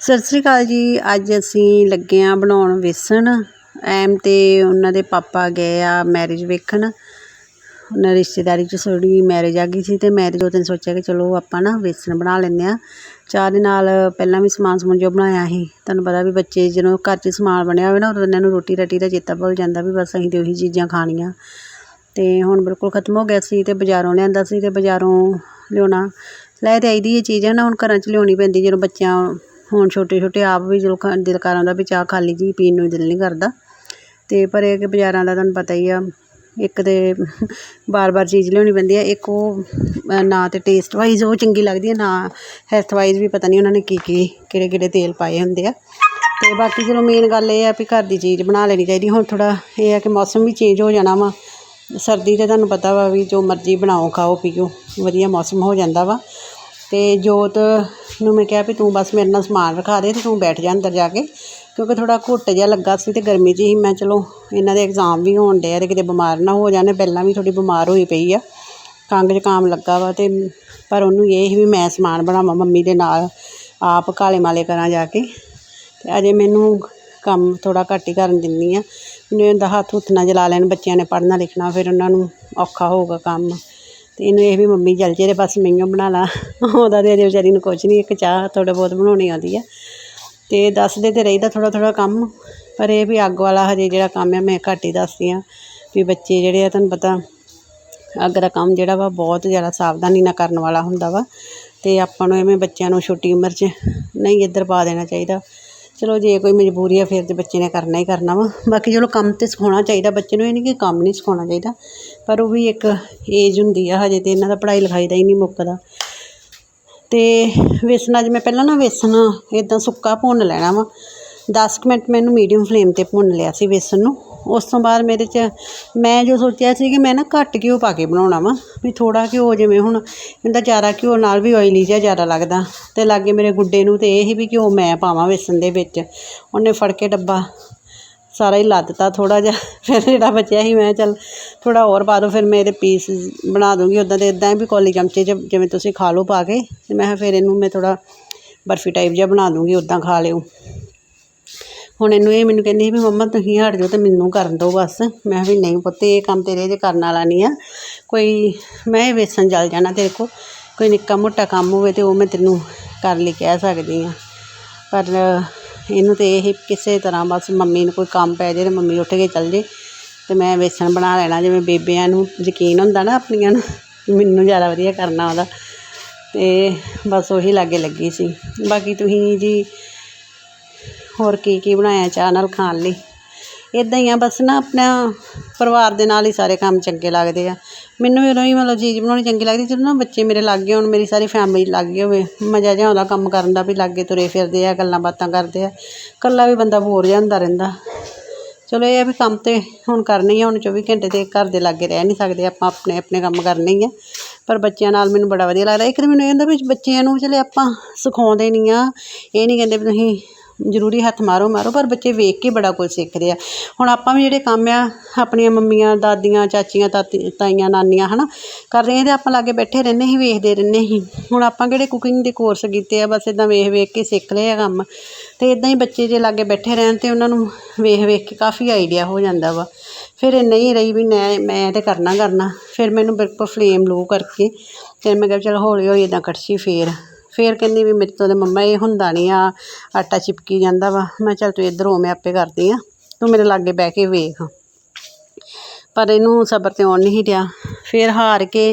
ਸਤਿ ਸ੍ਰੀ ਅਕਾਲ ਜੀ। ਅੱਜ ਅਸੀਂ ਲੱਗੇ ਆ ਬਣਾਉਣ ਵੇਸਣ। ਐਮ ਤੇ ਉਹਨਾਂ ਦੇ ਪਾਪਾ ਗਏ ਆ ਮੈਰਿਜ ਵੇਖਣ। ਉਹਨਾਂ ਰਿਸ਼ਤੇਦਾਰੀ 'ਚ ਥੋੜ੍ਹੀ ਮੈਰਿਜ ਆ ਗਈ ਸੀ ਅਤੇ ਮੈਰਿਜ ਉਹ ਦਿਨ ਸੋਚਿਆ ਕਿ ਚਲੋ ਆਪਾਂ ਨਾ ਵੇਸਣ ਬਣਾ ਲੈਂਦੇ ਹਾਂ। ਚਾਹ ਦੇ ਨਾਲ ਪਹਿਲਾਂ ਵੀ ਸਮਾਨ ਸਮੂਨ ਜੋ ਬਣਾਇਆ ਸੀ। ਤੁਹਾਨੂੰ ਪਤਾ ਵੀ ਬੱਚੇ ਜਦੋਂ ਘਰ 'ਚ ਸਮਾਨ ਬਣਿਆ ਹੋਵੇ ਨਾ, ਉਦੋਂ ਇਹਨਾਂ ਨੂੰ ਰੋਟੀ ਰਾਟੀ ਦਾ ਚੇਤਾ ਭੁੱਲ ਜਾਂਦਾ ਵੀ ਬਸ ਅਸੀਂ ਤਾਂ ਉਹੀ ਚੀਜ਼ਾਂ ਖਾਣੀਆਂ। ਅਤੇ ਹੁਣ ਬਿਲਕੁਲ ਖਤਮ ਹੋ ਗਿਆ ਸੀ ਅਤੇ ਬਾਜ਼ਾਰੋਂ ਲਿਆਂਦਾ ਸੀ ਅਤੇ ਬਾਜ਼ਾਰੋਂ ਲਿਆਉਣਾ। ਲੈ ਤਾਂ ਆਈਦੀ ਇਹ ਚੀਜ਼ ਹੈ ਨਾ, ਹੁਣ ਘਰਾਂ 'ਚ ਲਿਆਉਣੀ ਪੈਂਦੀ ਜਦੋਂ ਬੱਚਿਆਂ ਹੁਣ ਛੋਟੇ ਛੋਟੇ ਆਪ ਵੀ ਜਦੋਂ ਖਾ, ਦਿਲ ਕਰ ਆਉਂਦਾ ਵੀ ਚਾਹ ਖਾਲੀ ਜੀ ਪੀਣ ਨੂੰ ਦਿਲ ਨਹੀਂ ਕਰਦਾ। ਅਤੇ ਪਰ ਇਹ ਕਿ ਬਾਜ਼ਾਰਾਂ ਦਾ ਤੁਹਾਨੂੰ ਪਤਾ ਹੀ ਆ, ਇੱਕ ਤਾਂ ਵਾਰ ਵਾਰ ਚੀਜ਼ ਲਿਆਉਣੀ ਪੈਂਦੀ ਹੈ ਇੱਕ ਉਹ ਨਾ ਤਾਂ ਟੇਸਟ ਵਾਈਜ਼ ਉਹ ਚੰਗੀ ਲੱਗਦੀ ਹੈ ਨਾ ਹੈਲਥ ਵਾਈਜ਼ ਵੀ ਪਤਾ ਨਹੀਂ ਉਹਨਾਂ ਨੇ ਕੀ ਕੀ ਕਿਹੜੇ ਕਿਹੜੇ ਤੇਲ ਪਾਏ ਹੁੰਦੇ ਆ। ਅਤੇ ਬਾਕੀ ਚਲੋ ਮੇਨ ਗੱਲ ਇਹ ਆ ਵੀ ਘਰ ਦੀ ਚੀਜ਼ ਬਣਾ ਲੈਣੀ ਚਾਹੀਦੀ, ਹੁਣ ਥੋੜ੍ਹਾ ਇਹ ਆ ਕਿ ਮੌਸਮ ਵੀ ਚੇਂਜ ਹੋ ਜਾਣਾ ਵਾ। ਸਰਦੀ 'ਤੇ ਤੁਹਾਨੂੰ ਪਤਾ ਵਾ ਵੀ ਜੋ ਮਰਜ਼ੀ ਬਣਾਓ, ਖਾਓ, ਪੀਓ, ਵਧੀਆ ਮੌਸਮ ਹੋ ਜਾਂਦਾ ਵਾ। ਅਤੇ ਜੋਤ ਨੂੰ ਮੈਂ ਕਿਹਾ ਵੀ ਤੂੰ ਬਸ ਮੇਰੇ ਨਾਲ ਸਮਾਨ ਰਖਾ ਦੇ ਅਤੇ ਤੂੰ ਬੈਠ ਜਾ ਅੰਦਰ ਜਾ ਕੇ, ਕਿਉਂਕਿ ਥੋੜ੍ਹਾ ਘੁੱਟ ਜਿਹਾ ਲੱਗਾ ਸੀ ਅਤੇ ਗਰਮੀ 'ਚ ਹੀ ਮੈਂ ਚਲੋ ਇਹਨਾਂ ਦੇ ਇਗਜ਼ਾਮ ਵੀ ਹੋਣ ਡੇ ਆ ਅਤੇ ਕਿਤੇ ਬਿਮਾਰ ਨਾ ਹੋ ਜਾਣ, ਪਹਿਲਾਂ ਵੀ ਥੋੜ੍ਹੀ ਬਿਮਾਰ ਹੋਈ ਪਈ ਆ। ਖੰਘ ਜ਼ੁਕਾਮ ਲੱਗਾ ਵਾ ਅਤੇ ਪਰ ਉਹਨੂੰ ਇਹ ਸੀ ਵੀ ਮੈਂ ਸਮਾਨ ਬਣਾਵਾਂ ਮੰਮੀ ਦੇ ਨਾਲ, ਆਪ ਕਾਲੇ ਮਾਲੇ ਕਰਾਂ ਜਾ ਕੇ। ਅਤੇ ਅਜੇ ਮੈਨੂੰ ਕੰਮ ਥੋੜ੍ਹਾ ਘੱਟ ਹੀ ਕਰਨ ਦਿੰਦੀ ਹਾਂ ਮੈਨੂੰ ਇਹਦਾ ਹੱਥ ਹੁੱਥ ਨਾ ਜਲਾ ਲੈਣ, ਬੱਚਿਆਂ ਨੇ ਪੜ੍ਹਨਾ ਲਿਖਣਾ, ਫਿਰ ਉਹਨਾਂ ਨੂੰ ਔਖਾ ਹੋਊਗਾ ਕੰਮ। ਅਤੇ ਇਹਨੂੰ ਇਹ ਵੀ ਮੰਮੀ ਚੱਲ ਜੇ ਬਸ ਮੈਨੂੰ ਬਣਾ ਲਾ। ਉਹਦਾ ਤਾਂ ਅਜੇ ਵਿਚਾਰੀ ਨੂੰ ਕੁਛ ਨਹੀਂ ਇੱਕ ਚਾਹ ਥੋੜ੍ਹਾ ਬਹੁਤ ਬਣਾਉਣੀ ਆਉਂਦੀ ਆ। ਅਤੇ ਦੱਸਦੇ ਤਾਂ ਰਹੀਦਾ ਥੋੜ੍ਹਾ ਥੋੜ੍ਹਾ ਕੰਮ, ਪਰ ਇਹ ਵੀ ਅੱਗ ਵਾਲਾ ਹਜੇ ਜਿਹੜਾ ਕੰਮ ਆ, ਮੈਂ ਘੱਟ ਹੀ ਦੱਸਦੀ ਹਾਂ ਵੀ ਬੱਚੇ ਜਿਹੜੇ ਆ ਤੁਹਾਨੂੰ ਪਤਾ, ਅੱਗ ਦਾ ਕੰਮ ਜਿਹੜਾ ਵਾ ਬਹੁਤ ਜ਼ਿਆਦਾ ਸਾਵਧਾਨੀ ਨਾਲ ਕਰਨ ਵਾਲਾ ਹੁੰਦਾ ਵਾ। ਅਤੇ ਆਪਾਂ ਨੂੰ ਐਵੇਂ ਬੱਚਿਆਂ ਨੂੰ ਛੋਟੀ ਉਮਰ 'ਚ ਨਹੀਂ ਇੱਧਰ ਪਾ ਦੇਣਾ ਚਾਹੀਦਾ। ਚਲੋ ਜੇ ਕੋਈ ਮਜਬੂਰੀ ਆ, ਫਿਰ ਤਾਂ ਬੱਚੇ ਨੇ ਕਰਨਾ ਹੀ ਕਰਨਾ ਵਾ। ਬਾਕੀ ਚਲੋ ਕੰਮ ਤਾਂ ਸਿਖਾਉਣਾ ਚਾਹੀਦਾ, ਬੱਚੇ ਨੂੰ ਇਹ ਨਹੀਂ ਕਿ ਕੰਮ ਨਹੀਂ ਸਿਖਾਉਣਾ ਚਾਹੀਦਾ। ਪਰ ਉਹ ਵੀ ਇੱਕ ਏਜ ਹੁੰਦੀ ਆ, ਹਜੇ ਤਾਂ ਇਹਨਾਂ ਦਾ ਪੜ੍ਹਾਈ ਲਿਖਾਈ ਦਾ ਹੀ ਨਹੀਂ ਮੁੱਕਦਾ। ਅਤੇ ਵੇਸਣ, ਅੱਜ ਮੈਂ ਪਹਿਲਾਂ ਨਾ ਵੇਸਣ ਇੱਦਾਂ ਸੁੱਕਾ ਭੁੰਨ ਲੈਣਾ ਵਾ। ਦਸ ਕੁ ਮਿੰਟ ਮੈਨੂੰ ਮੀਡੀਅਮ ਫਲੇਮ 'ਤੇ ਭੁੰਨ ਲਿਆ ਸੀ ਵੇਸਣ ਨੂੰ। ਉਸ ਤੋਂ ਬਾਅਦ ਮੇਰੇ 'ਚ ਮੈਂ ਜੋ ਸੋਚਿਆ ਸੀ ਕਿ ਮੈਂ ਨਾ ਘੱਟ ਘਿਓ ਪਾ ਕੇ ਬਣਾਉਣਾ ਵਾ, ਵੀ ਥੋੜ੍ਹਾ ਘਿਓ ਜਿਵੇਂ ਹੁਣ ਇਹਦਾ ਜ਼ਿਆਦਾ ਘਿਓ ਨਾਲ ਵੀ ਓਇਲੀ ਜਿਹਾ ਜ਼ਿਆਦਾ ਲੱਗਦਾ ਅਤੇ ਲਾਗੇ ਮੇਰੇ ਗੁੱਡੇ ਨੂੰ ਤਾਂ ਇਹ ਸੀ ਵੀ ਘਿਓ ਮੈਂ ਪਾਵਾਂ ਵੇਸਣ ਦੇ ਵਿੱਚ, ਉਹਨੇ ਫੜ ਕੇ ਡੱਬਾ ਸਾਰਾ ਹੀ ਲਾ ਦਿੱਤਾ ਥੋੜ੍ਹਾ ਜਿਹਾ, ਫਿਰ ਜਿਹੜਾ ਬਚਿਆ ਸੀ ਮੈਂ ਚੱਲ ਥੋੜ੍ਹਾ ਹੋਰ ਪਾ ਦਿਉ ਫਿਰ ਮੈਂ ਇਹਦੇ ਪੀਸ ਬਣਾ ਦੂੰਗੀ ਉੱਦਾਂ ਦੇ ਇੱਦਾਂ ਵੀ ਕੌਲੀ ਚਮਚੇ 'ਚ ਜਿਵੇਂ ਤੁਸੀਂ ਖਾ ਲਓ ਪਾ ਕੇ ਅਤੇ ਮੈਂ ਕਿਹਾ ਫਿਰ ਇਹਨੂੰ ਮੈਂ ਥੋੜ੍ਹਾ ਬਰਫੀ ਟਾਈਪ ਜਿਹਾ ਬਣਾ ਦੂੰਗੀ ਉੱਦਾਂ ਖਾ ਲਿਓ। ਹੁਣ ਇਹਨੂੰ ਇਹ ਮੈਨੂੰ ਕਹਿੰਦੀ ਵੀ ਮੰਮਾ ਤੁਸੀਂ ਹਟ ਜਾਓ ਅਤੇ ਮੈਨੂੰ ਕਰਨ ਦਿਓ ਬਸ। ਮੈਂ ਵੀ ਨਹੀਂ ਪੁੱਤ, ਇਹ ਕੰਮ ਤੇਰੇ ਜੇ ਕਰਨ ਵਾਲਾ ਨਹੀਂ ਆ। ਕੋਈ, ਮੈਂ ਇਹ ਵੇਸਣ ਜਲ ਜਾਣਾ ਤੇਰੇ ਕੋਲ। ਕੋਈ ਨਿੱਕਾ ਮੋਟਾ ਕੰਮ ਹੋਵੇ ਤਾਂ ਉਹ ਮੈਂ ਤੈਨੂੰ ਕਰਨ ਲਈ ਕਹਿ ਸਕਦੀ ਹਾਂ ਪਰ ਇਹਨੂੰ ਤਾਂ ਇਹ ਕਿਸੇ ਤਰ੍ਹਾਂ ਬਸ ਮੰਮੀ ਨੂੰ ਕੋਈ ਕੰਮ ਪੈ ਜੇ ਅਤੇ ਮੰਮੀ ਉੱਠ ਕੇ ਚੱਲ ਜੇ ਅਤੇ ਮੈਂ ਵੇਸਣ ਬਣਾ ਲੈਣਾ, ਜਿਵੇਂ ਬੇਬਿਆਂ ਨੂੰ ਯਕੀਨ ਹੁੰਦਾ ਨਾ ਆਪਣੀਆਂ ਨੂੰ ਮੈਨੂੰ ਜ਼ਿਆਦਾ ਵਧੀਆ ਕਰਨਾ ਉਹਦਾ। ਅਤੇ ਬਸ ਉਹੀ ਲਾਗੇ ਲੱਗੀ ਸੀ। ਬਾਕੀ ਤੁਸੀਂ ਜੀ ਹੋਰ ਕੀ ਕੀ ਬਣਾਇਆ ਚਾਹ ਨਾਲ ਖਾਣ ਲਈ। ਇੱਦਾਂ ਹੀ ਆ, ਬਸ ਨਾ ਆਪਣਾ ਪਰਿਵਾਰ ਦੇ ਨਾਲ ਹੀ ਸਾਰੇ ਕੰਮ ਚੰਗੇ ਲੱਗਦੇ ਆ। ਮੈਨੂੰ ਵੀ ਉਦੋਂ ਹੀ ਮਤਲਬ ਚੀਜ਼ ਬਣਾਉਣੀ ਚੰਗੀ ਲੱਗਦੀ ਜਦੋਂ ਨਾ ਬੱਚੇ ਮੇਰੇ ਲਾਗੇ ਹੋਣ ਮੇਰੀ ਸਾਰੀ ਫੈਮਿਲੀ ਲਾਗੇ ਹੋਵੇ। ਮਜ਼ਾ ਜਿਹਾ ਆਉਂਦਾ ਕੰਮ ਕਰਨ ਦਾ ਵੀ, ਲਾਗੇ ਤੁਰੇ ਫਿਰਦੇ ਆ, ਗੱਲਾਂ ਬਾਤਾਂ ਕਰਦੇ ਆ। ਇਕੱਲਾ ਵੀ ਬੰਦਾ ਬੋਰ ਜਿਹਾ ਹੁੰਦਾ ਰਹਿੰਦਾ। ਚਲੋ ਇਹ ਆ ਵੀ ਕੰਮ ਤਾਂ ਹੁਣ ਕਰਨੀ ਆ, ਹੁਣ 24 ਘੰਟੇ ਤੇ ਘਰ ਦੇ ਲਾਗੇ ਰਹਿ ਨਹੀਂ ਸਕਦੇ, ਆਪਾਂ ਆਪਣੇ ਆਪਣੇ ਕੰਮ ਕਰਨੇ ਹੀ ਆ। ਪਰ ਬੱਚਿਆਂ ਨਾਲ ਮੈਨੂੰ ਬੜਾ ਵਧੀਆ ਲੱਗਦਾ। ਇੱਕ ਤਾਂ ਮੈਨੂੰ ਇਹ ਹੁੰਦਾ ਵੀ ਬੱਚਿਆਂ ਨੂੰ ਚਲੇ ਆਪਾਂ ਸਿਖਾਉਂਦੇ ਨਹੀਂ ਆ। ਇਹ ਨਹੀਂ ਕਹਿੰਦੇ ਵੀ ਤੁਸੀਂ ਜ਼ਰੂਰੀ ਹੱਥ ਮਾਰੋ ਮਾਰੋ, ਪਰ ਬੱਚੇ ਵੇਖ ਕੇ ਬੜਾ ਕੁਝ ਸਿੱਖਦੇ ਆ। ਹੁਣ ਆਪਾਂ ਵੀ ਜਿਹੜੇ ਕੰਮ ਆ, ਆਪਣੀਆਂ ਮੰਮੀਆਂ, ਦਾਦੀਆਂ, ਚਾਚੀਆਂ, ਤਾਤੀ, ਤਾਈਆਂ, ਨਾਨੀਆਂ ਹੈ ਨਾ ਕਰ ਰਹੀਆਂ ਅਤੇ ਆਪਾਂ ਲਾਗੇ ਬੈਠੇ ਰਹਿੰਦੇ ਸੀ, ਵੇਖਦੇ ਰਹਿੰਦੇ ਸੀ। ਹੁਣ ਆਪਾਂ ਕਿਹੜੇ ਕੁਕਿੰਗ ਦੇ ਕੋਰਸ ਕੀਤੇ ਆ, ਬਸ ਇੱਦਾਂ ਵੇਖ ਵੇਖ ਕੇ ਸਿੱਖ ਲਏ ਆ ਕੰਮ। ਅਤੇ ਇੱਦਾਂ ਹੀ ਬੱਚੇ ਜੇ ਲਾਗੇ ਬੈਠੇ ਰਹਿਣ ਤਾਂ ਉਹਨਾਂ ਨੂੰ ਵੇਖ ਵੇਖ ਕੇ ਕਾਫੀ ਆਈਡੀਆ ਹੋ ਜਾਂਦਾ ਵਾ। ਫਿਰ ਇਹ ਨਹੀਂ ਰਹੀ ਵੀ ਮੈਂ ਮੈਂ ਤਾਂ ਕਰਨਾ ਕਰਨਾ। ਫਿਰ ਮੈਨੂੰ ਬਿਲਕੁਲ ਫਲੇਮ ਲੋ ਕਰਕੇ ਫਿਰ ਮੈਂ ਕਿਹਾ ਚਲੋ ਹੌਲੀ ਹੌਲੀ ਇਦਾਂ ਕੜਛੀ ਫੇਰ। ਫਿਰ ਕਹਿੰਦੀ ਵੀ ਮੇਰੇ ਤੋਂ ਤਾਂ ਮੰਮਾ ਇਹ ਹੁੰਦਾ ਨਹੀਂ ਆ, ਆਟਾ ਚਿਪਕੀ ਜਾਂਦਾ ਵਾ। ਮੈਂ ਚੱਲ ਤੂੰ ਇੱਧਰ ਹੋ ਮੈਂ ਆਪੇ ਕਰਦੀ ਆ, ਤੂੰ ਮੇਰੇ ਲਾਗੇ ਬਹਿ ਕੇ ਵੇਖ। ਪਰ ਇਹਨੂੰ ਸਬਰ ਤੇ ਆਉਣ ਨਹੀਂ ਰਿਹਾ ਫਿਰ ਹਾਰ ਕੇ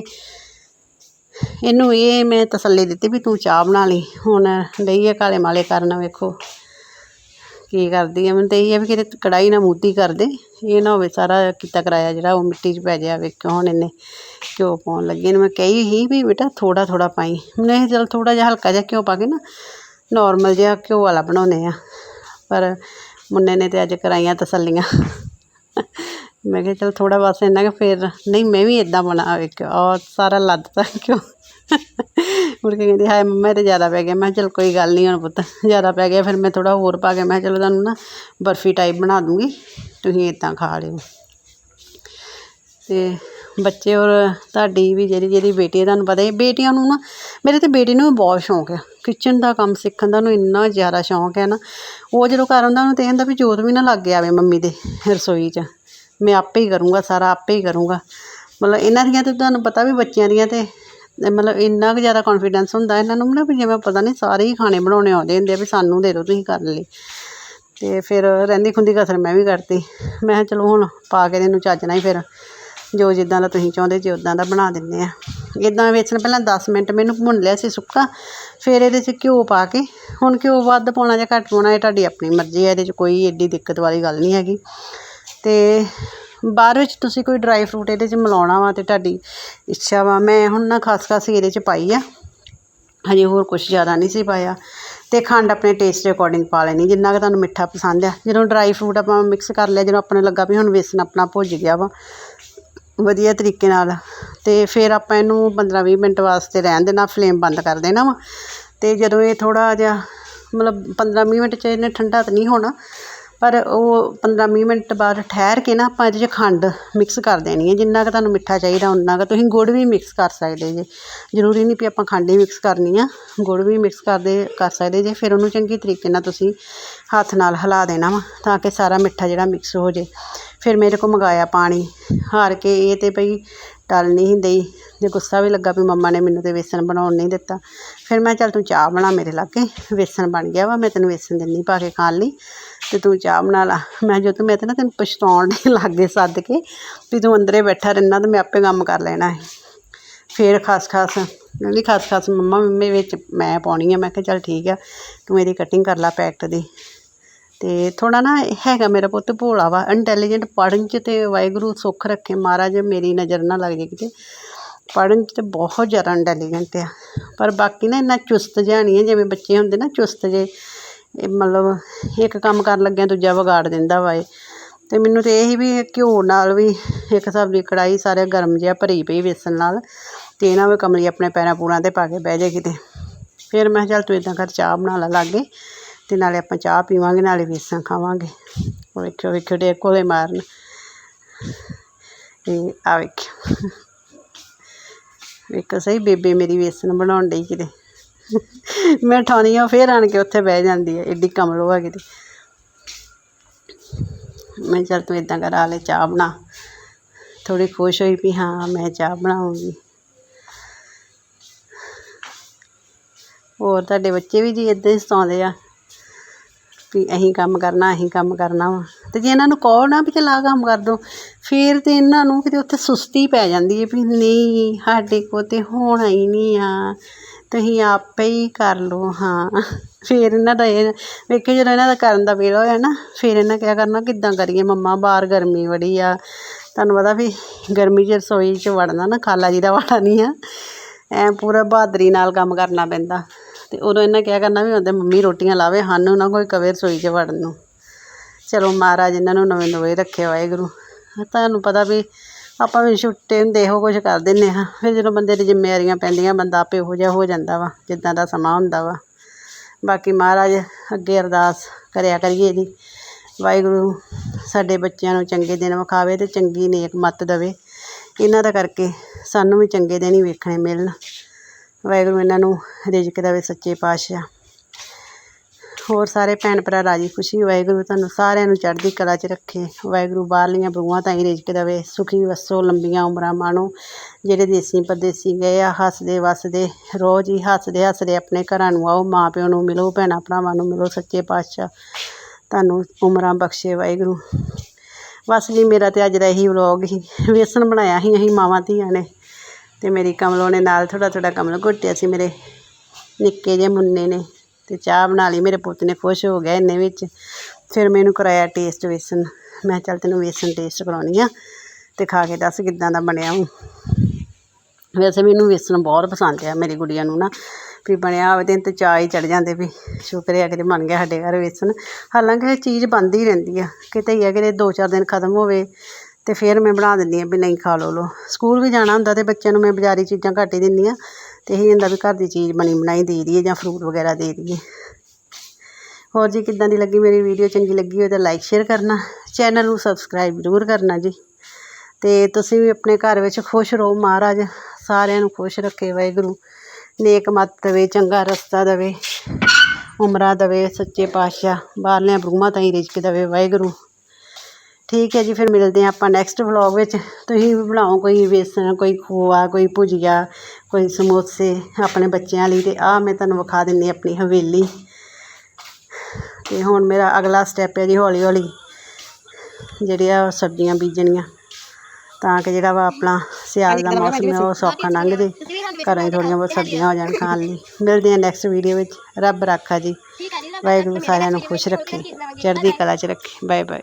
ਇਹਨੂੰ ਇਹ ਮੈਂ ਤਸੱਲੀ ਦਿੱਤੀ ਵੀ ਤੂੰ ਚਾਹ ਬਣਾ ਲਈ। ਹੁਣ ਡਈ ਹੈ ਕਾਲੇ ਮਾਲੇ ਕਰਨ, ਵੇਖੋ। ਕੀ ਕਰਦੀ ਆ, ਮੈਨੂੰ ਤਾਂ ਇਹ ਹੈ ਵੀ ਕਿਤੇ ਕੜਾਈ ਨਾ ਮੂਤੀ ਕਰ ਦੇ। ਇਹ ਨਾ ਹੋਵੇ ਸਾਰਾ ਕੀਤਾ ਕਰਾਇਆ ਜਿਹੜਾ ਉਹ ਮਿੱਟੀ 'ਚ ਪੈ ਜਾਵੇ ਵੇਖੋ ਹੁਣ ਇਹਨੇ ਘਿਓ ਪਾਉਣ ਲੱਗੇ ਨੇ। ਮੈਂ ਕਹੀ ਸੀ ਵੀ ਬੇਟਾ ਥੋੜ੍ਹਾ ਥੋੜ੍ਹਾ ਪਾਈ। ਮੈਨੂੰ ਇਹ ਚੱਲ ਥੋੜ੍ਹਾ ਜਿਹਾ ਹਲਕਾ ਜਿਹਾ ਘਿਓ ਪਾ ਕੇ ਨਾ ਨੋਰਮਲ ਜਿਹਾ ਘਿਓ ਵਾਲਾ ਬਣਾਉਂਦੇ ਆ। ਪਰ ਮੁੰਨੇ ਨੇ ਤਾਂ ਅੱਜ ਕਰਾਈਆਂ ਤਸੱਲੀਆਂ। ਮੈਂ ਕਿਹਾ ਚਲ ਥੋੜ੍ਹਾ ਬਸ ਇੰਨਾ ਕਿ, ਫਿਰ ਨਹੀਂ ਮੈਂ ਵੀ ਇੱਦਾਂ ਬਣਾ ਵੇਖਿਓ। ਔਰ ਸਾਰਾ ਲੱਦ ਲੱਦਤਾ ਘਿਓ। ਮੁੜ ਕੇ ਕਹਿੰਦੀ ਹਾਏ ਮੰਮਾ ਇਹ ਤਾਂ ਜ਼ਿਆਦਾ ਪੈ ਗਿਆ। ਮੈਂ ਕਿਹਾ ਚਲ ਕੋਈ ਗੱਲ ਨਹੀਂ ਹੁਣ ਪੁੱਤ ਜ਼ਿਆਦਾ ਪੈ ਗਿਆ। ਫਿਰ ਮੈਂ ਥੋੜ੍ਹਾ ਹੋਰ ਪਾ ਕੇ ਮੈਂ ਕਿਹਾ ਚਲੋ ਤੁਹਾਨੂੰ ਨਾ ਬਰਫੀ ਟਾਈਪ ਬਣਾ ਦੂੰਗੀ। ਤੁਸੀਂ ਇੱਦਾਂ ਖਾ ਲਿਓ। ਅਤੇ ਬੱਚੇ ਔਰ ਤੁਹਾਡੀ ਵੀ ਜਿਹੜੀ ਜਿਹੜੀ ਬੇਟੀ ਹੈ ਤੁਹਾਨੂੰ ਪਤਾ ਹੀ ਹੈ, ਬੇਟੀਆਂ ਨੂੰ ਨਾ ਮੇਰੇ ਤੇ ਬੇਟੀ ਨੂੰ ਵੀ ਬਹੁਤ ਸ਼ੌਂਕ ਆ। ਕਿਚਨ ਦਾ ਕੰਮ ਸਿੱਖਣ ਦਾ ਉਹਨੂੰ ਇੰਨਾ ਜ਼ਿਆਦਾ ਸ਼ੌਂਕ ਹੈ ਨਾ। ਉਹ ਜਦੋਂ ਘਰ ਹੁੰਦਾ ਉਹਨੂੰ ਤੇ ਇਹ ਹੁੰਦਾ ਵੀ ਜੋਤ ਵੀ ਨਾ ਲੱਗ ਆਵੇ ਮੰਮੀ ਦੇ ਰਸੋਈ 'ਚ। ਮੈਂ ਆਪੇ ਹੀ ਕਰੂੰਗਾ ਸਾਰਾ ਆਪੇ ਹੀ ਕਰੂੰਗਾ। ਮਤਲਬ ਇਹਨਾਂ ਦੀਆਂ ਤੇ ਤੁਹਾਨੂੰ ਪਤਾ ਵੀ ਬੱਚਿਆਂ ਦੀਆਂ ਤੇ ਤੇ ਮਤਲਬ ਇੰਨਾ ਕੁ ਜ਼ਿਆਦਾ ਕੌਨਫੀਡੈਂਸ ਹੁੰਦਾ ਇਹਨਾਂ ਨੂੰ ਨਾ ਵੀ ਜਿਵੇਂ ਪਤਾ ਨਹੀਂ ਸਾਰੇ ਹੀ ਖਾਣੇ ਬਣਾਉਣੇ ਆਉਂਦੇ ਹੁੰਦੇ ਆ ਵੀ ਸਾਨੂੰ ਦੇ ਦਿਓ ਤੁਸੀਂ ਕਰਨ ਲਈ। ਅਤੇ ਫਿਰ ਰਹਿੰਦੀ ਖੁੰਦੀ ਕਸਰ ਮੈਂ ਵੀ ਕਰਤੀ। ਮੈਂ ਕਿਹਾ ਚਲੋ ਹੁਣ ਪਾ ਕੇ ਇਹਨੂੰ ਚੱਜ ਨਾਲ ਹੀ ਫਿਰ ਜੋ ਜਿੱਦਾਂ ਦਾ ਤੁਸੀਂ ਚਾਹੁੰਦੇ ਜੇ ਉੱਦਾਂ ਦਾ ਬਣਾ ਦਿੰਦੇ ਆ। ਇੱਦਾਂ ਵੇਸਣ ਪਹਿਲਾਂ 10 ਮਿੰਟ ਮੈਨੂੰ ਭੁੰਨ ਲਿਆ ਸੀ ਸੁੱਕਾ, ਫਿਰ ਇਹਦੇ 'ਚ ਘਿਓ ਪਾ ਕੇ, ਹੁਣ ਘਿਓ ਵੱਧ ਪਾਉਣਾ ਜਾਂ ਘੱਟ ਪਾਉਣਾ ਇਹ ਤੁਹਾਡੀ ਆਪਣੀ ਮਰਜ਼ੀ ਹੈ ਇਹਦੇ 'ਚ ਕੋਈ ਏਡੀ ਦਿੱਕਤ ਵਾਲੀ ਗੱਲ ਨਹੀਂ ਹੈਗੀ। ਅਤੇ ਬਾਅਦ ਵਿੱਚ ਤੁਸੀਂ ਕੋਈ ਡਰਾਈ ਫਰੂਟ ਇਹਦੇ 'ਚ ਮਿਲਾਉਣਾ ਵਾ ਤੇ ਤੁਹਾਡੀ ਇੱਛਾ ਵਾ, ਮੈਂ ਹੁਣ ਨਾ ਖਾਸ ਖਾਸ ਇਹਦੇ 'ਚ ਪਾਈ ਆ। ਹਜੇ ਹੋਰ ਕੁਝ ਜ਼ਿਆਦਾ ਨਹੀਂ ਸੀ ਪਾਇਆ। ਤੇ ਖੰਡ ਆਪਣੇ ਟੇਸਟ ਦੇ ਅਕੋਰਡਿੰਗ ਪਾ ਲੈਣੀ, ਜਿੰਨਾ ਕੁ ਤੁਹਾਨੂੰ ਮਿੱਠਾ ਪਸੰਦ ਆ। ਜਦੋਂ ਡਰਾਈ ਫਰੂਟ ਆਪਾਂ ਮਿਕਸ ਕਰ ਲਿਆ, ਜਦੋਂ ਆਪਣੇ ਲੱਗਾ ਵੀ ਹੁਣ ਵੇਸਣ ਆਪਣਾ ਭੁੱਜ ਗਿਆ ਵਾ, ਵਧੀਆ ਤਰੀਕੇ ਨਾਲ। ਤੇ ਫਿਰ ਆਪਾਂ ਇਹਨੂੰ 15-20 ਮਿੰਟ ਵਾਸਤੇ ਰਹਿਣ ਦੇਣਾ ਫਲੇਮ ਬੰਦ ਕਰ ਦੇਣਾ ਵਾ। ਤੇ ਜਦੋਂ ਇਹ ਥੋੜਾ ਜਿਹਾ, ਮਤਲਬ 15-20 ਮਿੰਟ ਚ ਇਹਨੇ ਠੰਡਾ ਤਾਂ ਨਹੀਂ ਹੋਣਾ ਪਰ ਉਹ 15-20 ਮਿੰਟ ਬਾਅਦ ਠਹਿਰ ਕੇ ਨਾ ਆਪਾਂ ਇਹਦੇ 'ਚ ਖੰਡ ਮਿਕਸ ਕਰ ਦੇਣੀ ਹੈ। ਜਿੰਨਾ ਕੁ ਤੁਹਾਨੂੰ ਮਿੱਠਾ ਚਾਹੀਦਾ ਉਨਾ ਕੁ ਤੁਸੀਂ ਗੁੜ ਵੀ ਮਿਕਸ ਕਰ ਸਕਦੇ ਜੇ। ਜ਼ਰੂਰੀ ਨਹੀਂ ਵੀ ਆਪਾਂ ਖੰਡ ਹੀ ਮਿਕਸ ਕਰਨੀ ਆ। ਗੁੜ ਵੀ ਮਿਕਸ ਕਰਦੇ, ਕਰ ਸਕਦੇ ਜੇ। ਫਿਰ ਉਹਨੂੰ ਚੰਗੀ ਤਰੀਕੇ ਨਾਲ ਤੁਸੀਂ ਹੱਥ ਨਾਲ ਹਿਲਾ ਦੇਣਾ ਵਾ, ਤਾਂ ਕਿ ਸਾਰਾ ਮਿੱਠਾ ਜਿਹੜਾ ਮਿਕਸ ਹੋ ਜੇ। ਫਿਰ ਮੇਰੇ ਕੋਲ ਮੰਗਾਇਆ ਪਾਣੀ। ਹਾਰ ਕੇ ਇਹ ਤਾਂ ਭਈ ਟਲ ਨਹੀਂ ਦਈ। ਅਤੇ ਗੁੱਸਾ ਵੀ ਲੱਗਾ ਵੀ ਮੰਮਾ ਨੇ ਮੈਨੂੰ ਤਾਂ ਵੇਸਣ ਬਣਾਉਣ ਨਹੀਂ ਦਿੱਤਾ। ਫਿਰ ਮੈਂ ਚੱਲ ਤੂੰ ਚਾਹ ਬਣਾ ਮੇਰੇ ਲਾਗੇ। ਵੇਸਣ ਬਣ ਗਿਆ ਵਾ, ਮੈਂ ਤੈਨੂੰ ਵੇਸਣ ਦਿੰਦੀ ਪਾ ਕੇ ਖਾਣ ਲਈ। ਤੇ ਤੂੰ ਚਾਹ ਬਣਾ ਲਾ। ਮੈਂ ਜੋ ਤੂੰ ਮੈਂ ਤਾਂ ਨਾ ਤੈਨੂੰ ਪਛਤਾਉਣ ਨਹੀਂ ਲਾਗੇ ਸੱਦ ਕੇ ਵੀ ਤੂੰ ਅੰਦਰੇ ਬੈਠਾ ਰਹਿਣਾ ਤੇ ਮੈਂ ਆਪੇ ਕੰਮ ਕਰ ਲੈਣਾ ਹੈ ਫਿਰ ਖਾਸ ਖਾਸ ਕਹਿੰਦੀ ਖਾਸ ਖਾਸ ਮੰਮਾ ਮੰਮੀ ਵਿੱਚ ਮੈਂ ਪਾਉਣੀ ਆ, ਮੈਂ ਕਿਹਾ ਚੱਲ ਠੀਕ ਆ, ਤੂੰ ਇਹਦੀ ਕਟਿੰਗ ਕਰ ਲਾ ਪੈਕਟ ਦੀ। ਤੇ ਥੋੜਾ ਨਾ ਹੈਗਾ ਮੇਰਾ ਪੁੱਤ ਭੋਲਾ ਵਾ ਇੰਟੈਲੀਜੈਂਟ ਪੜ੍ਹਨ 'ਚ ਤੇ ਵਾਹਿਗੁਰੂ ਸੁੱਖ ਰੱਖੇ। ਮਹਾਰਾਜ, ਮੇਰੀ ਨਜ਼ਰ ਨਾ ਲੱਗ ਜੇ ਕਿਤੇ। ਪੜ੍ਹਨ 'ਚ ਤੇ ਬਹੁਤ ਜ਼ਿਆਦਾ ਇੰਟੈਲੀਜੈਂਟ ਆ। ਪਰ ਬਾਕੀ ਨਾ ਇੰਨਾ ਚੁਸਤ ਜਿਹਾ ਨਹੀਂ ਹੈ ਜਿਵੇਂ ਬੱਚੇ ਹੁੰਦੇ ਨਾ ਚੁਸਤ ਜੇ। ਇਹ ਮਤਲਬ ਇੱਕ ਕੰਮ ਕਰਨ ਲੱਗਿਆ ਦੂਜਾ ਵਿਗਾੜ ਦਿੰਦਾ ਵਾ ਇਹ। ਅਤੇ ਮੈਨੂੰ ਤਾਂ ਇਹ ਸੀ ਵੀ ਘਿਓ ਨਾਲ ਵੀ ਇੱਕ ਹਿਸਾਬ ਦੀ ਕੜਾਹੀ ਸਾਰੇ ਗਰਮ ਜਿਹਾ ਭਰੀ ਪਈ ਵੇਸਣ ਨਾਲ ਤੇ ਇਹਨਾਂ ਵੀ ਕਮਲੀ ਆਪਣੇ ਪੈਰਾਂ ਪੂਰਾਂ ਤੇ ਪਾ ਕੇ ਬਹਿ ਜਾਏ ਕਿਤੇ। ਫਿਰ ਮੈਂ ਕਿਹਾ ਚੱਲ ਤੂੰ ਇੱਦਾਂ ਕਰ, ਚਾਹ ਬਣਾ ਲਾ ਲਾਗੇ ਅਤੇ ਨਾਲੇ ਆਪਾਂ ਚਾਹ ਪੀਵਾਂਗੇ, ਨਾਲੇ ਵੇਸਣ ਖਾਵਾਂਗੇ। ਵੇਖਿਓ ਵੇਖਿਓ ਡੇ ਕੋਲੇ ਮਾਰਨ। ਤੇ ਆ ਵੇਖਿਓ। ਵੇਖੋ ਸਹੀ ਬੇਬੇ ਮੇਰੀ ਵੇਸਣ ਬਣਾਉਣ ਡਈ ਕਿਤੇ। ਮੈਂ ਠਾਉਣੀ ਆ ਫੇਰ ਆਣ ਕੇ ਉੱਥੇ ਬਹਿ ਜਾਂਦੀ ਹੈ ਏਡੀ ਕਮਲੋ ਆ ਕਿਤੇ ਮੈਂ ਚੱਲ ਤੂੰ ਇਦਾਂ ਕਰ, ਆ ਲੈ ਚਾਹ ਬਣਾ। ਥੋੜੀ ਖੁਸ਼ ਹੋਈ ਵੀ ਹਾਂ, ਮੈਂ ਚਾਹ ਬਣਾਉਂਗੀ। ਹੋਰ ਤੁਹਾਡੇ ਬੱਚੇ ਵੀ ਜੀ ਇੱਦਾਂ ਹੀ ਸਤਾਉਂਦੇ ਆ ਵੀ ਅਸੀਂ ਕੰਮ ਕਰਨਾ, ਅਸੀਂ ਕੰਮ ਕਰਨਾ ਵਾ। ਤੇ ਜੇ ਇਹਨਾਂ ਨੂੰ ਕਹੋ ਨਾ ਵੀ ਚੱਲ ਆਹ ਕੰਮ ਕਰ ਦੋ, ਫਿਰ ਤੇ ਇਹਨਾਂ ਨੂੰ ਕਿਤੇ ਉੱਥੇ ਸੁਸਤੀ ਪੈ ਜਾਂਦੀ ਹੈ ਵੀ ਨਹੀਂ, ਸਾਡੇ ਕੋ ਤੇ ਹੋਣਾ ਹੀ ਨਹੀਂ ਆ। ਤੁਸੀਂ ਆਪੇ ਹੀ ਕਰ ਲਓ, ਹਾਂ। ਫਿਰ ਇਹਨਾਂ ਦਾ ਇਹ, ਵੇਖਿਓ ਜਦੋਂ ਇਹਨਾਂ ਦਾ ਕਰਨ ਦਾ ਵੇਲਾ ਹੋਇਆ ਨਾ, ਫਿਰ ਇਹਨਾਂ ਕਿਹਾ ਕਰਨਾ, ਕਿੱਦਾਂ ਕਰੀਏ ਮੰਮਾ, ਬਾਹਰ ਗਰਮੀ ਬੜੀ ਆ। ਤੁਹਾਨੂੰ ਪਤਾ ਵੀ ਗਰਮੀ 'ਚ ਰਸੋਈ 'ਚ ਵੜਨਾ ਨਾ, ਖਾਲਾ ਜੀ ਦਾ ਵਾੜਾ ਨਹੀਂ ਆ। ਐ ਪੂਰਾ ਬਹਾਦਰੀ ਨਾਲ ਕੰਮ ਕਰਨਾ ਪੈਂਦਾ। ਅਤੇ ਉਦੋਂ ਇਹਨਾਂ ਕਿਹਾ ਕਰਨਾ ਵੀ ਹੁੰਦੇ ਮੰਮੀ ਰੋਟੀਆਂ ਲਾਵੇ, ਸਾਨੂੰ ਨਾ ਕੋਈ ਕਵੇ ਰਸੋਈ 'ਚ ਵੜਨ ਨੂੰ। ਚਲੋ ਮਹਾਰਾਜ ਇਹਨਾਂ ਨੂੰ ਨਵੇਂ ਨਵੇਂ ਰੱਖੇ ਵਾਹਿਗੁਰੂ। ਤੁਹਾਨੂੰ ਪਤਾ ਵੀ ਆਪਾਂ ਵੀ ਛੁੱਟੇ ਹੁੰਦੇ ਇਹੋ ਕੁਝ ਕਰ ਦਿੰਦੇ ਹਾਂ। ਫਿਰ ਜਦੋਂ ਬੰਦੇ ਦੀ ਜ਼ਿੰਮੇਵਾਰੀਆਂ ਪੈਂਦੀਆਂ, ਬੰਦਾ ਆਪੇ ਉਹੋ ਜਿਹਾ ਹੋ ਜਾਂਦਾ ਵਾ, ਜਿੱਦਾਂ ਦਾ ਸਮਾਂ ਹੁੰਦਾ ਵਾ। ਬਾਕੀ ਮਹਾਰਾਜ ਅੱਗੇ ਅਰਦਾਸ ਕਰਿਆ ਕਰੀਏ ਜੀ। ਵਾਹਿਗੁਰੂ ਸਾਡੇ ਬੱਚਿਆਂ ਨੂੰ ਚੰਗੇ ਦਿਨ ਵਿਖਾਵੇ ਅਤੇ ਚੰਗੀ ਨੇਕ ਮੱਤ ਦੇਵੇ। ਇਹਨਾਂ ਦਾ ਕਰਕੇ ਸਾਨੂੰ ਵੀ ਚੰਗੇ ਦਿਨ ਹੀ ਵੇਖਣੇ ਮਿਲਣ। ਵਾਹਿਗੁਰੂ ਇਹਨਾਂ ਨੂੰ ਰਿਜ਼ਕ ਦੇਵੇ ਸੱਚੇ ਪਾਤਸ਼ਾਹ। ਹੋਰ ਸਾਰੇ ਭੈਣ ਭਰਾ ਰਾਜੀ ਖੁਸ਼ੀ, ਵਾਹਿਗੁਰੂ ਤੁਹਾਨੂੰ ਸਾਰਿਆਂ ਨੂੰ ਚੜ੍ਹਦੀ ਕਲਾ 'ਚ ਰੱਖੇ। ਵਾਹਿਗੁਰੂ ਬਾਹਰਲੀਆਂ ਬਗੂਆਂ ਤਾਂ ਹੀ ਰਿਜ਼ਕ ਦੇਵੇ, ਸੁਖੀ ਵਸੋ ਲੰਬੀਆਂ ਉਮਰਾਂ ਮਾਣੋ। ਜਿਹੜੇ ਦੇਸੀ ਪਰਦੇਸੀ ਗਏ ਆ, ਹੱਸਦੇ ਵਸਦੇ, ਰੋਜ਼ ਹੀ ਹੱਸਦੇ ਹੱਸਦੇ ਆਪਣੇ ਘਰਾਂ ਨੂੰ ਆਓ, ਮਾਂ ਪਿਓ ਨੂੰ ਮਿਲੋ, ਭੈਣਾਂ ਭਰਾਵਾਂ ਨੂੰ ਮਿਲੋ, ਸੱਚੇ ਪਾਤਸ਼ਾਹ ਤੁਹਾਨੂੰ ਉਮਰਾਂ ਬਖਸ਼ੇ, ਵਾਹਿਗੁਰੂ। ਬਸ ਜੀ, ਮੇਰਾ ਤੇ ਅੱਜ ਦਾ ਇਹੀ ਵਲੌਗ ਸੀ ਵੇਸਣ ਬਣਾਇਆ ਸੀ ਅਸੀਂ, ਮਾਵਾਂ ਧੀਆਂ ਨੇ। ਤੇ ਮੇਰੀ ਕਮਲੋਂ ਨੇ ਨਾਲ ਥੋੜਾ ਥੋੜਾ ਕਮਲ ਘੁੱਟਿਆ ਸੀ ਮੇਰੇ, ਨਿੱਕੇ ਜਿਹੇ ਮੁੰਨੇ ਨੇ। ਅਤੇ ਚਾਹ ਬਣਾ ਲਈ। ਮੇਰੇ ਪੁੱਤ ਨੇ ਖੁਸ਼ ਹੋ ਗਿਆ ਇੰਨੇ ਵਿੱਚ। ਫਿਰ ਮੈਨੂੰ ਕਰਾਇਆ ਟੇਸਟ ਵੇਸਣ। ਮੈਂ ਚੱਲ ਤੈਨੂੰ ਵੇਸਣ ਟੇਸਟ ਕਰਾਉਣੀ ਆ ਅਤੇ ਖਾ ਕੇ ਦੱਸ ਕਿੱਦਾਂ ਦਾ ਬਣਿਆ ਹੂੰ ਵੈਸੇ ਮੈਨੂੰ ਵੇਸਣ ਬਹੁਤ ਪਸੰਦ ਆ ਮੇਰੀ ਗੁੜੀਆ ਨੂੰ ਨਾ। ਵੀ ਬਣਿਆ ਹੋਵੇ ਦਿਨ ਤੇ ਚਾਹ ਹੀ ਚੜ ਜਾਂਦੇ ਵੀ ਸ਼ੁਕਰ ਹੈ ਕਿ ਬਣ ਗਿਆ ਸਾਡੇ ਘਰ ਵੇਸਣ। ਹਾਲਾਂਕਿ ਇਹ ਚੀਜ਼ ਬਣਦੀ ਰਹਿੰਦੀ ਆ। ਕਿਤੇ ਹੀ ਆ, ਕਿਤੇ ਦੋ ਚਾਰ ਦਿਨ ਖਤਮ ਹੋਵੇ ਅਤੇ ਫਿਰ ਮੈਂ ਬਣਾ ਦਿੰਦੀ ਹਾਂ ਵੀ ਨਹੀਂ ਖਾ ਲਓ ਲਓ। ਸਕੂਲ ਵੀ ਜਾਣਾ ਹੁੰਦਾ ਅਤੇ ਬੱਚਿਆਂ ਨੂੰ ਮੈਂ ਬਜ਼ਾਰੀ ਚੀਜ਼ਾਂ ਘੱਟ ਹੀ ਦਿੰਦੀ ਹਾਂ ਅਤੇ ਇਹੀ ਹੁੰਦਾ ਵੀ ਘਰ ਦੀ ਚੀਜ਼ ਬਣੀ ਬਣਾਈ ਦੇ ਦਈਏ ਜਾਂ ਫਰੂਟ ਵਗੈਰਾ ਦੇ ਦਈਏ। ਹੋਰ ਜੀ, ਕਿੱਦਾਂ ਦੀ ਲੱਗੀ ਮੇਰੀ ਵੀਡੀਓ ਚੰਗੀ ਲੱਗੀ ਹੋਵੇ ਤਾਂ ਲਾਈਕ ਸ਼ੇਅਰ ਕਰਨਾ। ਚੈਨਲ ਨੂੰ ਸਬਸਕ੍ਰਾਈਬ ਜ਼ਰੂਰ ਕਰਨਾ ਜੀ। ਅਤੇ ਤੁਸੀਂ ਵੀ ਆਪਣੇ ਘਰ ਵਿੱਚ ਖੁਸ਼ ਰਹੋ ਮਹਾਰਾਜ। ਸਾਰਿਆਂ ਨੂੰ ਖੁਸ਼ ਰੱਖੇ ਵਾਹਿਗੁਰੂ। ਨੇਕ ਮੱਤ ਦੇਵੇ, ਚੰਗਾ ਰਸਤਾ ਦੇਵੇ, ਉਮਰਾ ਦੇਵੇ ਸੱਚੇ ਪਾਤਸ਼ਾਹ। ਬਾਹਰਲਿਆਂ ਬਰੂਹਾਂ ਤਾਈਂ ਰਿਜ਼ਕ ਦੇਵੇ ਵਾਹਿਗੁਰੂ। ਠੀਕ ਹੈ ਜੀ, ਫਿਰ ਮਿਲਦੇ ਹਾਂ ਆਪਾਂ ਨੈਕਸਟ ਵਲੌਗ ਵਿੱਚ। ਤੁਸੀਂ ਵੀ ਬਣਾਓ ਕੋਈ ਵੇਸਣ, ਕੋਈ ਖੋਆ, ਕੋਈ ਭੁਜੀਆ, ਕੋਈ ਸਮੋਸੇ ਆਪਣੇ ਬੱਚਿਆਂ ਲਈ ਅਤੇ ਆਹ ਮੈਂ ਤੁਹਾਨੂੰ ਵਿਖਾ ਦਿੰਦੀ ਆਪਣੀ ਹਵੇਲੀ। ਅਤੇ ਹੁਣ ਮੇਰਾ ਅਗਲਾ ਸਟੈਪ ਹੈ ਜੀ ਹੌਲੀ ਹੌਲੀ ਜਿਹੜੀਆਂ ਸਬਜ਼ੀਆਂ ਬੀਜਣੀਆਂ। ਤਾਂ ਕਿ ਜਿਹੜਾ ਵਾ ਆਪਣਾ ਸਿਆਲ ਦਾ ਮੌਸਮ ਹੈ, ਉਹ ਸੌਖਾ ਲੰਘ ਜੇ ਘਰਾਂ 'ਚ ਥੋੜ੍ਹੀਆਂ ਬਹੁਤ ਸਬਜ਼ੀਆਂ ਹੋ ਜਾਣ ਖਾਣ ਲਈ। ਮਿਲਦੇ ਹਾਂ ਨੈਕਸਟ ਵੀਡੀਓ ਵਿੱਚ। ਰੱਬ ਰਾਖਾ ਜੀ। ਵਾਹਿਗੁਰੂ ਸਾਰਿਆਂ ਨੂੰ ਖੁਸ਼ ਰੱਖੇ। ਚੜ੍ਹਦੀ ਕਲਾ 'ਚ ਰੱਖੇ। Bye bye